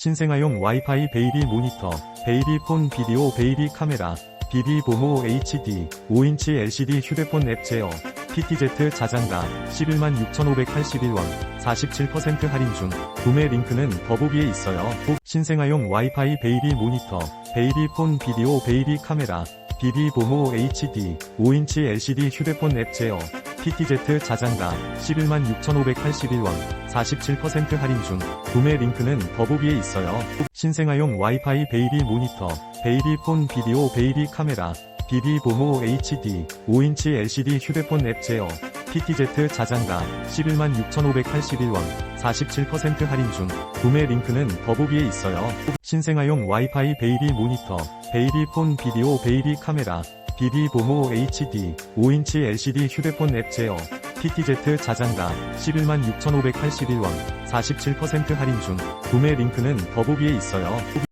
신생아용 와이파이 베이비 모니터, 베이비 폰 비디오 베이비 카메라, 비비 보모 HD, 5인치 LCD 휴대폰 앱 제어, PTZ 자장가, 11만 6,581원, 47% 할인 중, 구매 링크는 더보기에 있어요. 꼭 신생아용 와이파이 베이비 모니터, 베이비 폰 비디오 베이비 카메라, 비비 보모 HD, 5인치 LCD 휴대폰 앱 제어, PTZ 자장가, 11만 6,581원, 47% 할인 중, 구매 링크는 더보기에 있어요. 꼭 신생아용 와이파이 베이비 모니터, 베이비 폰 비디오 베이비 카메라, 비비 보모 HD, 5인치 LCD 휴대폰 앱 제어, PTZ 자장가, 11만 6,581원, 47% 할인 중, 구매 링크는 더보기에 있어요. 꼭 신생아용 와이파이 베이비 모니터, 베이비 폰 비디오 베이비 카메라, 비비 보모 HD, 5인치 LCD 휴대폰 앱 제어, PTZ 자장가, 11만 6,581원, 47% 할인 중, 구매 링크는 더보기에 있어요. 꼭